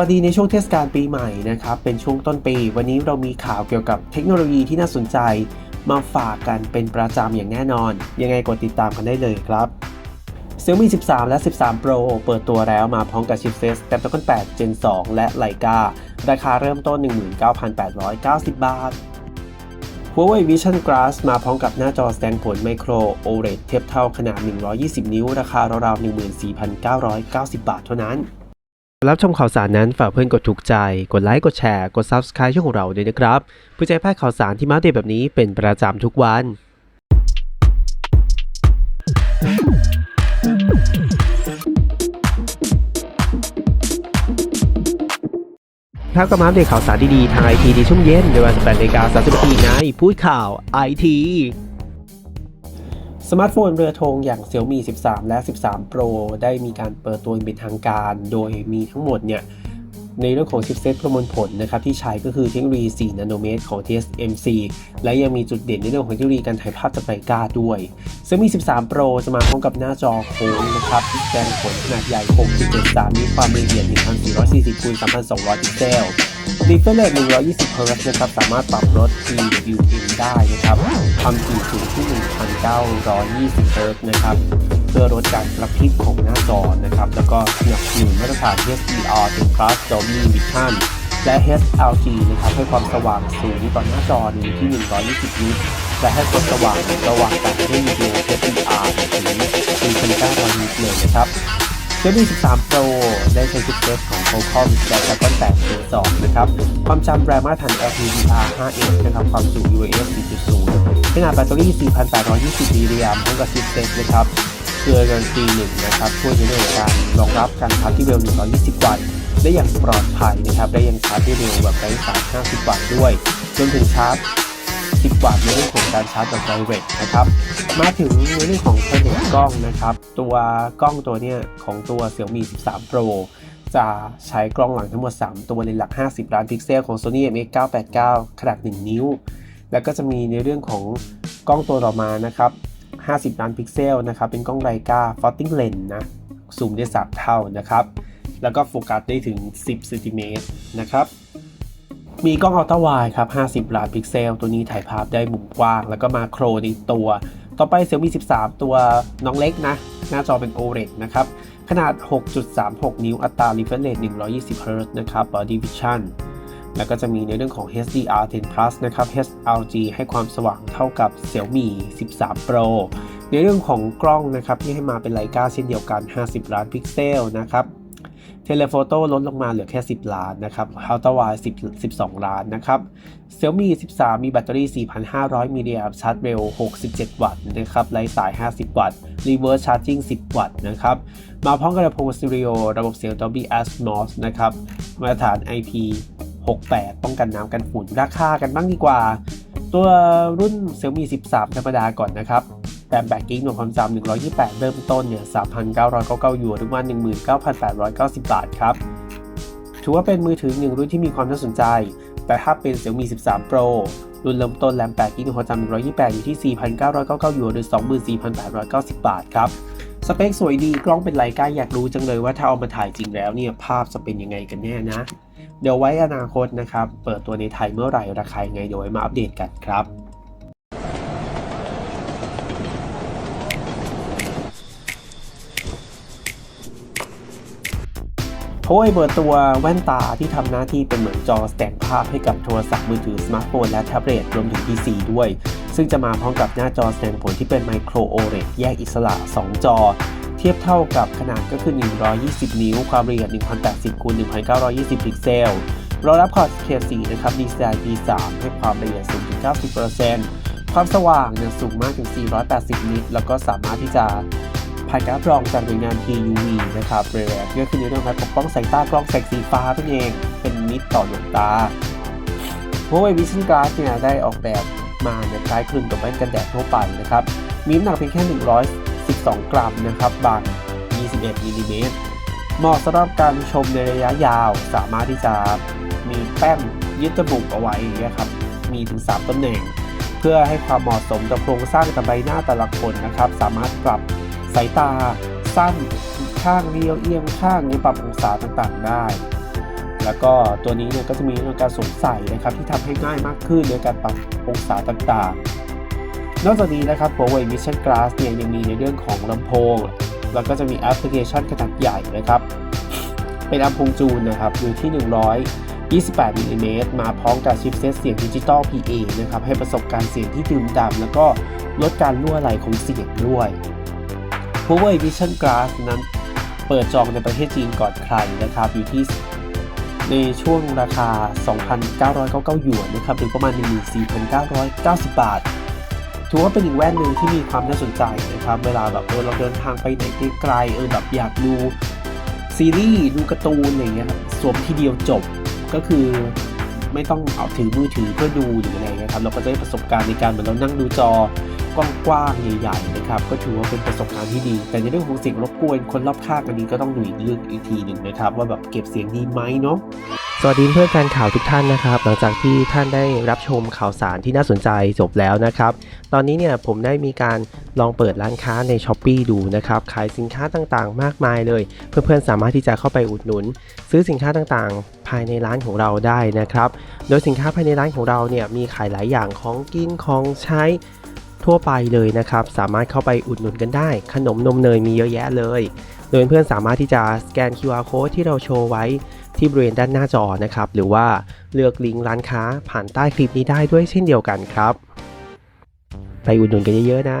วัสดีในช่วงเทศกาลปีใหม่นะครับ เป็นช่วงต้นปี วันนี้เรามีข่าวเกี่ยวกับเทคโนโลยีที่น่าสนใจ มาฝากกันเป็นประจำอย่างแน่นอน ยังไงกดติดตามกันได้เลยครับ Xiaomi 13 และ 13 Pro เปิดตัวแล้วมาพร้อมกับชิปเซต Snapdragon 8 Gen 2 และไลการาคาเริ่มต้น 19,890 บาท Huawei Vision Glass มาพร้อมกับหน้าจอแสดงผล Micro OLED เทียบเท่าขนาด 120 นิ้ว ราคาราวๆ14,990 บาทเท่านั้น รับชมข่าวสารนั้นฝากเพื่อนกดถูกใจ กดไลค์ กดแชร์ กด Subscribe ช่องของเราด้วยนะครับเพื่อจะให้พลาดข่าวสารที่มาเดตแบบนี้เป็นประจำทุกวันครับก็มาเดตข่าวสารดีๆทางไอทีในช่วงเย็นในวัน8นาฬิกา30นาทีในพูดข่าวไอที มาร์ทโฟนเรือธงอย่าง Xiaomi 13 และ 13 Pro ได้มีการเปิดตัวเป็นทางการ โดยมีทั้งหมดเนี่ยในเรื่องของชิปเซตประมวลผลนะครับที่ใช้ก็คือเทคโนโลยี 4 นาโนเมตรของ TSMC และยังมีจุดเด่นในเรื่องของเทคโนโลยีการถ่ายภาพจากไบกาด้วย ซึ่งมี 13 Pro จะมาพร้อมกับหน้าจอโค้งนะครับที่แสดงผลขนาดใหญ่ 6.73 มีความละเอียด 1440คูณ3200 พิกเซล ดีเฟรนเรท120 เฮิร์ตซ์นะครับ สามารถปรับลด PWM ได้นะครับความถี่สูงที่ 1,920 เฮิร์ตซ์นะครับ เพื่อลดการกระพริบของหน้าจอนะครับ แล้วก็สนับสนุนมาตรฐาน HDR ถึง Plus Dolby Vision และ HLG นะครับให้ความสว่างสูงกว่าหน้าจอนี้ที่ 120 นิตและให้ความสว่างระหว่างการเล่นวิดีโอ HDR ถึง1,900นิตเลยนะครับ เ e มี13 Pro ได้ใช้ชิปเซตของ Qualcomm Snapdragon 8 Gen 2นะครับ ความจำแรมมาตรฐาน LPDDR 5X นะครับ ความจุ UAS 4.0 ขนาดแบตเตอรี่ 4,820มิลลิแอมป์พร้อมกับชิปเซตนะครับเกลือกันตีหนึ่งนะครับ ช่วยในเรื่องของการรองรับการชาร์จที่เร็ว 120 วัตต์ได้อย่างปลอดภัยนะครับ ได้ยังชาร์จได้เร็วแบบไร้สาย 50 วัตต์ด้วยรวมถึงชาร์จ 10 วัตต์ในเรื่องของการชาร์จแบบ direct นะครับมาถึงในเรื่องของขนาดกล้องนะครับตัวกล้องตัวเนี้ยของตัว Xiaomi 13 Pro จะใช้กล้องหลังทั้งหมด 3 ตัวในหลัก 50 ล้านพิกเซลของ Sony IMX989 ขนาด 1 นิ้ว แล้วก็จะมีในเรื่องของกล้องตัวต่อมานะครับ 50 ล้านพิกเซลนะครับ เป็นกล้องไ i กา floating lens นะ ซูมได้ 3 เท่านะครับ แล้วก็โฟกัสได้ถึง 10 เซนติเมตรนะครับ มีกล้องอัลตร้าไวด์ครับ 50 ล้านพิกเซล ตัวนี้ถ่ายภาพได้มุมกว้าง แล้วก็มาโครในตัว ต่อไป Xiaomi 13 ตัวน้องเล็กนะ หน้าจอเป็น OLED นะครับ ขนาด 6.36 นิ้ว อัตรา refresh rate 120 Hz นะครับ body vision แล้วก็จะมีในเรื่องของ HDR 10 plus นะครับ HLG ให้ความสว่างเท่ากับ Xiaomi 13 Pro ในเรื่องของกล้องนะครับที่ให้มาเป็นไลกาเช่นเดียวกัน 50 ล้านพิกเซลนะครับ เทเลโฟโต้ลดลงมาเหลือแค่ 10 ล้านนะครับอัลตร้าไวด์10 12 ล้านนะครับ Xiaomi 13 มีแบตเตอรี่ 4,500 มิลลิแอมป์ชาร์จเร็ว 67 วัตต์นะครับไร้สาย 50 วัตต์ Reverse Charging 10 วัตต์นะครับ มาพร้อมกับลำโพงสตอริโอ ระบบเสียง Dolby Atmos นะครับ มาตรฐาน IP 68 ป้องกันน้ำกันฝุ่น ราคากันบ้างดีกว่า ตัวรุ่น Xiaomi 13 ธรรมดาก่อนนะครับ แรม8กิกหน่วยความจำ128 เริ่มต้นเนี่ย3,999หยวนหรือว่า19,890 บาทครับ ถือว่าเป็นมือถือหนึ่งรุ่นที่มีความน่าสนใจ แต่ถ้าเป็น Xiaomi 13 Pro รุ่นเริ่มต้นแรม8กิกหน่วยความจำ128 อยู่ที่ 4,999หยวนหรือ 24,890 บาทครับ สเปคสวยดี กล้องเป็นไลกาอยากรู้จังเลยว่าถ้าเอามาถ่ายจริงแล้วเนี่ยภาพจะเป็นยังไงกันแน่นะ เดี๋ยวไว้อนาคตนะครับ เปิดตัวในไทยเมื่อไหร่ราคายังไงเดี๋ยวไว้มาอัปเดตกันครับ เพราะว่าเปิดตัวแว่นตาที่ทำหน้าที่เป็นเหมือนจอแสดงภาพให้กับโทรศัพท์มือถือสมาร์ทโฟนและแท็บเล็ตรวมถึง PC ด้วย ซึ่งจะมาพร้อมกับหน้าจอแสดงผลที่เป็นไมโคร OLED แยกอิสระ 2 จอ เทียบเท่ากับขนาดก็คือ 120 นิ้ว ความละเอียด 1080คูณ1920 พิกเซลรองรับคอร์ด K4 นะครับ DCI P3 ให้ความละเอียดสูงถึง 90%ความสว่างเนี่ยสูงมากถึง 480 นิตแล้วก็สามารถที่จะ ผ่านการรับรองจากหน่วยงาน PUV นะครับเรดก็คือในเรื่องการปกป้องสายตากล้องแสงสีฟ้าตัวเอง เป็นมิตรต่อดวงตา Huawei Vision Glass เนี่ยได้ออกแบบมาเนี่ยคล้ายคลึงกับแว่นกันแดดทั่วไปนะครับ มีน้ำหนักเพียงแค่ 112 กรัมนะครับ บาง 21มิลลิเมตร เหมาะสำหรับการชมในระยะยาว สามารถที่จะมีแป้นยึดจมูกเอาไว้อย่างเงี้ยครับ มีถึง 3ตำแหน่ง เพื่อให้ความเหมาะสมต่อโครงสร้างกับใบหน้าแต่ละคนนะครับ สามารถปรับ สายตาสั้นข้างเรียวเอียงข้างหรือปรับองศาต่างๆ ได้ แล้วก็ตัวนี้เนี่ยก็จะมีเรื่องการสวมใส่นะครับที่ทำให้ง่ายมากขึ้นในการปรับองศาต่างๆ นอกจากนี้นะครับ Huawei Mission Glass เนี่ยยังมีในเรื่องของลำโพง แล้วก็จะมีแอปพลิเคชันขนาดใหญ่นะครับ เป็นลำโพงจูนนะครับอยู่ที่ 128มิลลิเมตรมาพร้อมกับชิปเซตเสียงดิจิตอล PA นะครับให้ประสบการณ์เสียงที่ดื่มด่ำแล้วก็ลดการรั่วไหลของเสียงด้วย Huawei Vision Glass นั้นเปิดจองในประเทศจีนก่อนใครนะครับ อยู่ที่ในช่วงราคา 2,999 หยวนนะครับหรือประมาณ 14,990 บาท ถือว่าเป็นอีกแว่นหนึ่งที่มีความน่าสนใจนะครับ เวลาแบบเออเราเดินทางไปไหนไกลๆเออแบบอยากดูซีรีส์ดูการ์ตูนอะไรอย่างเงี้ยครับสวมทีเดียวจบก็คือ ไม่ต้องเอาถือมือถือเพื่อดูหรืออะไรเงี้ยครับเราก็จะได้ประสบการณ์ในการเหมือนเรานั่งดูจอกว้างๆใหญ่ๆนะครับก็ถือว่าเป็นประสบการณ์ที่ดี แต่ในเรื่องของเสียงรบกวนคนรอบข้างอันนี้ก็ต้องดูอีกเรื่องอีกทีหนึ่งนะครับ ว่าแบบเก็บเสียงดีไหมเนาะสวัสดีเพื่อนแฟนข่าวทุกท่านนะครับ หลังจากที่ท่านได้รับชมข่าวสารที่น่าสนใจจบแล้วนะครับ ตอนนี้เนี่ยผมได้มีการลองเปิดร้านค้าใน s h อ p e e ดูนะครับ ขายสินค้าต่างๆ มากมายเลย เพื่อนๆสามารถที่จะเข้าไปอุดหนุน ซื้อสินค้าต่างๆ ภายในร้านของเราได้นะครับ โดยสินค้าภายในร้านของเราเนี่ยมีขายหลายอย่างของกินของใช้ทั่วไปเลยนะครับ สามารถเข้าไปอุดหนุนกันได้ ขนมนมเนยมีเยอะแยะเลย โดยเพื่อนๆสามารถที่จะสแกน QR code ที่เราโชว์ไว้ที่บริเวณด้านหน้าจอนะครับ หรือว่าเลือกลิงก์ร้านค้าผ่านใต้คลิปนี้ได้ด้วยเช่นเดียวกันครับ ไปอุดหนุนกันเยอะๆนะ